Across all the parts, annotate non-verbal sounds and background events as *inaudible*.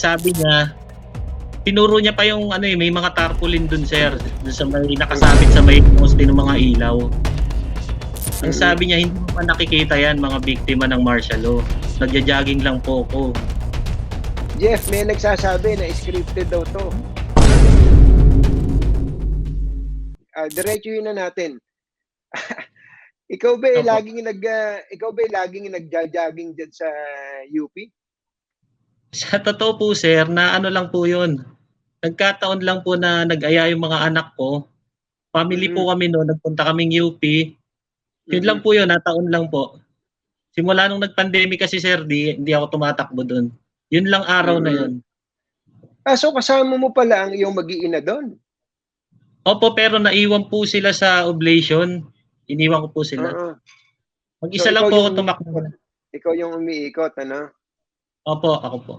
sabi niya, tinuro niya pa yung ano eh, may mga tarpaulin dun sir, dun sa may nakasabit sa may poste ng mga ilaw. Ang Mhm. sabi niya, hindi mo pa nakikita yan mga biktima ng martial law. Nagja-jogging lang po ako. Jeff, may nagsasabi na scripted daw to. Ah, diretso yun na natin. *laughs* ikaw ba eh, Opo. laging nag ah, ikaw ba eh, laging nagja-jogging diyan sa UP? Sa totoo po sir, na ano lang po yun. Nagkataon lang po na nag-aya yung mga anak ko. Family Mhm. po kami noon, nagpunta kaming UP. Yun Mhm. lang po yun, nataon lang po. Simula nung nag-pandemic kasi sir, di, hindi ako tumatakbo doon. Yun lang araw na Mhm. yun. Ah, so kasama mo pala ang iyong mag-iina doon. Opo, pero naiwan po sila sa oblation. Iniwan ko po sila. Oo. Mag-isa So, lang po ako tumakbo. Ikaw yung umiikot, ano? Opo, ako po.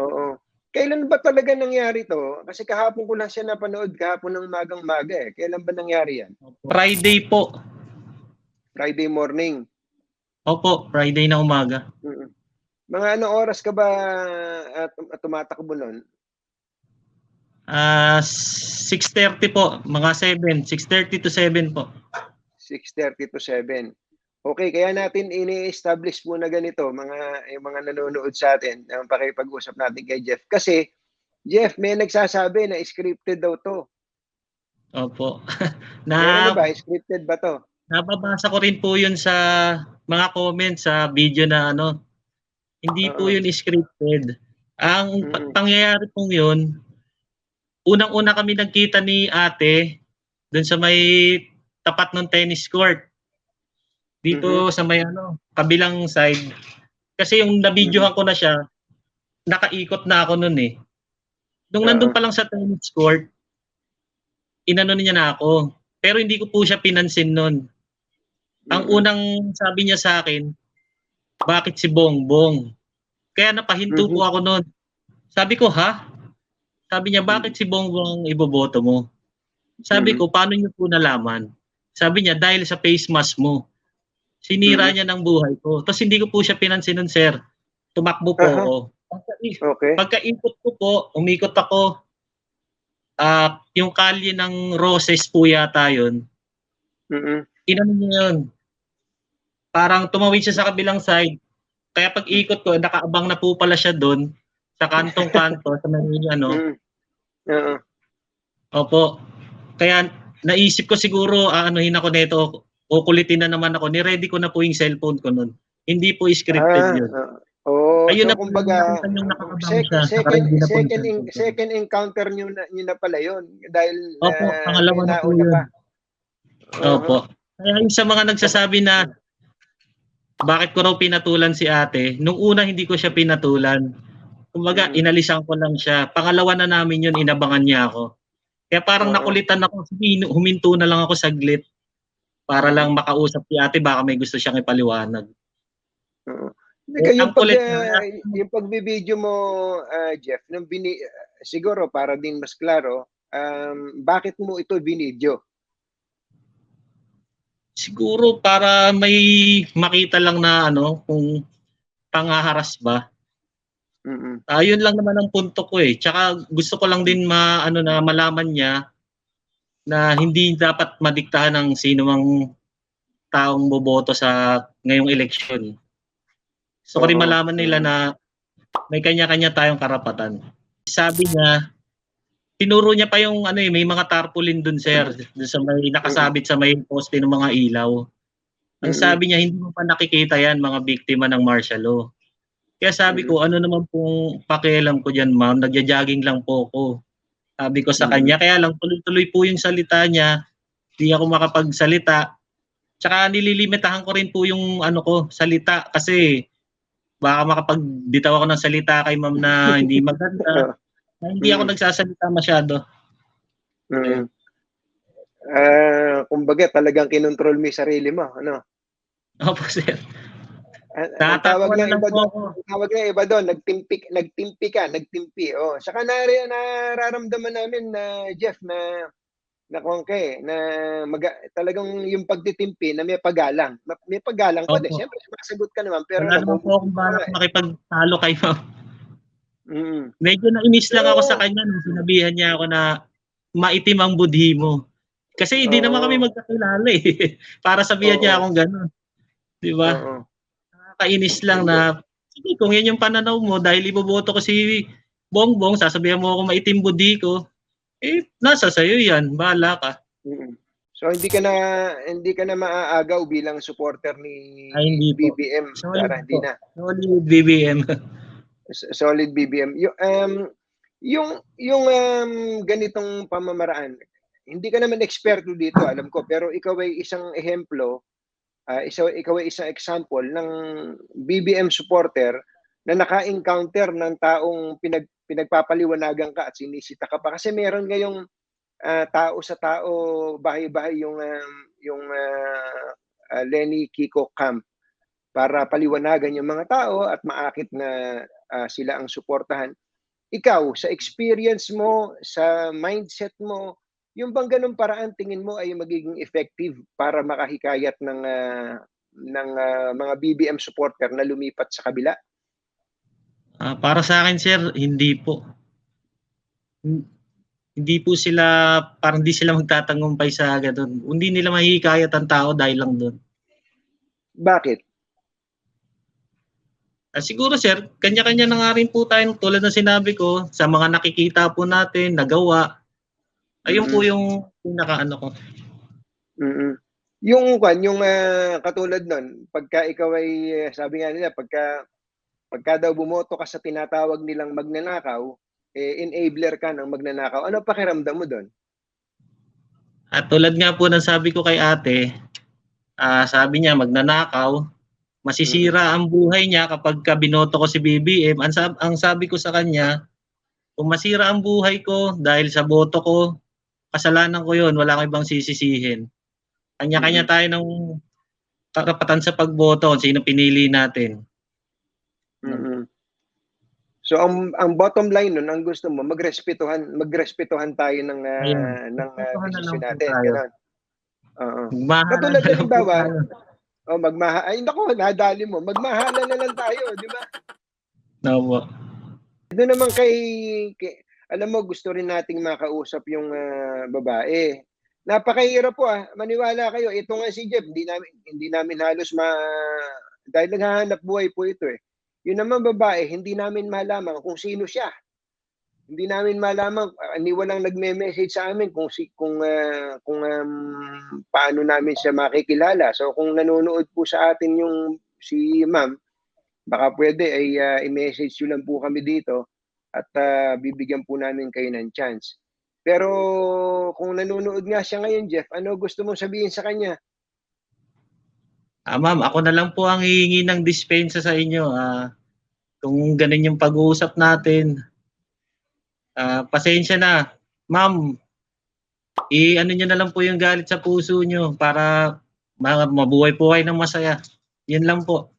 Oo. Kailan ba talaga nangyari to? Kasi kahapon ko lang siya napanood, kahapon ng magang-maga eh. Kailan ba nangyari yan? Friday po. Friday morning. Opo, Friday na umaga. Mm. Mga anong oras ka ba at tumatakbo nun? Ah, 6.30 po, mga 7. 6.30 to 7 po. 6.30 to 7. Okay, kaya natin ini-establish muna ganito, mga, yung mga nanonood sa atin, ang pakipag-usap natin kay Jeff. Kasi, Jeff, may nagsasabi na scripted daw to. Opo. *laughs* Na, na ba? Scripted ba to? nababasa ko rin po yun sa mga comments sa video na ano, hindi po Oo. yun scripted. Ang Mm. pangyayari pong yun, unang-una kami nagkita ni ate dun sa may tapat ng tennis court. Dito sa may ano, kabilang side. Kasi yung nabidyohan ko na siya, nakaikot na ako nun eh. Nung Oo. nandun pa lang sa tennis court, inano niya na ako. Pero hindi ko po siya pinansin nun. Ang Mm. unang sabi niya sa akin, bakit si Bongbong? Kaya napahinto po Mhm. ako noon. Sabi ko, ha? Sabi niya, bakit si Bongbong ang iboboto mo? Sabi Mhm. ko, paano niyo po nalaman? Sabi niya, dahil sa face mask mo. Sinira Mhm. niya ng buhay ko. Tapos hindi ko po siya pinansin nun, sir. Tumakbo po Aha. ako. Pagka- Okay. Pagkaikot ko po, umikot ako. Ah, yung kalye ng Roses po yata yun. Mm-mm. inano niya yun. Parang tumawid siya sa kabilang side. Kaya pag ikot ko, nakaabang na po pala siya doon sa kantong-kanto sa may ano. Mm. Oo. Opo. Kaya naisip ko siguro aanuhin ako nito, kukulitin na naman ako. Ni-ready ko na po yung cellphone ko noon. Hindi po scripted Ah, yun. ah. Oh, Ayun so na po, kumbaga, nakita niyong nakakabang sec- siya, second, yung second, ko. second encounter niyo na, niyo na pala yun. Dahil Opo, ah, pangalawa na po yun. pa. Opo. Kaya yung sa mga nagsasabi na bakit ko raw pinatulan si ate, nung una hindi ko siya pinatulan. Kumbaga, Mm. inalisan ko lang siya. Pangalawa na namin yun, inabangan niya ako. Kaya parang Oo. nakulitan ako, huminto na lang ako saglit para lang makausap si ate, baka may gusto siyang ipaliwanag. Hindi Eh, ka, yung, pag, na- yung pagbibideo mo, ah, Jeff, nung bini, siguro para din mas klaro, um, bakit mo ito binidyo? Siguro para may makita lang na ano, kung pangaharas ba. Mm-mm. Ayun lang naman ang punto ko eh. Tsaka gusto ko lang din ma ano na malaman niya na hindi dapat madiktahan ng sino mang taong boboto sa ngayong eleksyon. Rin Oo. malaman nila na may kanya-kanya tayong karapatan. Sabi niya, tinuro niya pa yung ano eh, may mga tarpaulin dun sir, dun sa may nakasabit sa may poste ng mga ilaw. Ang sabi niya, hindi mo pa nakikita yan mga biktima ng martial law. Kaya sabi ko, ano naman pong pakialam ko dyan, ma'am, nagja-jogging lang po ako. Sabi ko sa Mm. kanya, kaya lang tuloy-tuloy po yung salita niya, hindi ako makapagsalita. Tsaka nililimitahan ko rin po yung ano ko, salita kasi baka makapagbitaw ako ng salita kay ma'am na hindi *laughs* maganda. na hindi ako Mm. nagsasalita masyado. Mm. Ah, kumbaga talagang kinontrol mo 'yung sarili mo, ano? Opo, sir. Ang ang Natatawa tawag na ng iba doon, ang tawag ng iba doon, nagtimpi nagtimpi ka, nagtimpi. Oh, saka nari nararamdaman namin na Jeff na na kung kay na maga, talagang yung pagtitimpi na may paggalang. Ma- May paggalang pa din. Siyempre, sumasagot ka naman pero Wala naman po akong balak makipagtalo kay ma'am. Mm. Medyo nainis lang ako sa kanya nung sinabihan niya ako na maitim ang budhi mo. Kasi hindi Oo. naman kami magkakilala eh. *laughs* Para sabihan Oo. niya akong gano'n. Di ba? Oo. Nakakainis lang na, sige, kung yan yung pananaw mo, dahil iboboto ko si Bongbong, sasabihan mo ako maitim budhi ko, eh, nasa sayo yan. Bahala ka. So hindi ka na hindi ka na maaagaw bilang supporter ni Ay, hindi po. BBM. Solid Tara, hindi na. Solid BBM. Solid BBM. Yung um yung yung um, ganitong pamamaraan, hindi ka naman eksperto dito, alam ko, pero ikaw ay isang ehemplo, ah, isa, ikaw ay isang example ng BBM supporter na naka-encounter ng taong pinag, pinagpapaliwanagan ka at sinisita ka pa. Kasi meron ngayong ah, tao sa tao, bahay-bahay yung, um, yung ah, ah, Lenny Kiko Camp para paliwanagan yung mga tao at maakit na ah, sila ang suportahan. Ikaw, sa experience mo, sa mindset mo, yung bang ganung paraan tingin mo ay magiging effective para makahikayat ng ah, ng ah, mga BBM supporter na lumipat sa kabila? Ah, para sa akin, sir, hindi po. Hin- Hindi po sila, parang hindi sila magtatangumpay sa ganun. Hindi nila mahihikayat ang tao dahil lang doon. Bakit? Ah, siguro sir, kanya-kanya na nga rin po tayo tulad ng sinabi ko sa mga nakikita po natin, nagawa. Ayun po Mhm. yung pinaka ano ko. mm Yung kwan, yung ah, katulad nun, pagka ikaw ay eh, sabi nga nila pagka pagka daw bumoto ka sa tinatawag nilang magnanakaw, eh enabler ka ng magnanakaw. Ano pakiramdam mo doon? At tulad nga po ng sabi ko kay ate, ah, sabi niya magnanakaw, masisira ang buhay niya kapag ka binoto ko si BBM. Ang, sab- ang sabi ko sa kanya, kung masira ang buhay ko dahil sa boto ko, kasalanan ko yon wala akong ibang sisisihin. Kanya-kanya tayo ng karapatan sa pagboto kung sino pinili natin. mm So ang ang bottom line nun, ang gusto mo magrespetuhan, magrespetuhan tayo ng ah, Ayun. ng ah, desisyon po natin, ganun. Oo. Katulad na lang po halimbawa, tayo. Oh, magmaha ay nako, nadali mo. Magmahalan na lang tayo, di ba? Opo. Doon naman kay, kay alam mo gusto rin nating makausap yung ah, babae. Napakahirap po ah. Maniwala kayo, ito nga si Jeff, hindi namin hindi namin halos ma dahil naghahanap buhay po ito eh. Yun naman babae, hindi namin malaman kung sino siya. Hindi namin malaman, ah, ni walang nagme-message sa amin kung si kung ah, kung um, paano namin siya makikilala. So kung nanonood po sa atin yung si Ma'am, baka pwede ay ah, i-message nyo lang po kami dito at ah, bibigyan po namin kayo ng chance. Pero kung nanonood nga siya ngayon, Jeff, ano gusto mong sabihin sa kanya? Ah, ma'am, ako na lang po ang hihingi ng dispensa sa inyo. Ah, kung ganun yung pag-uusap natin. Ah, pasensya na. Ma'am, i-ano nyo na lang po yung galit sa puso nyo para ma- mabuhay po kayo ng masaya. Yun lang po.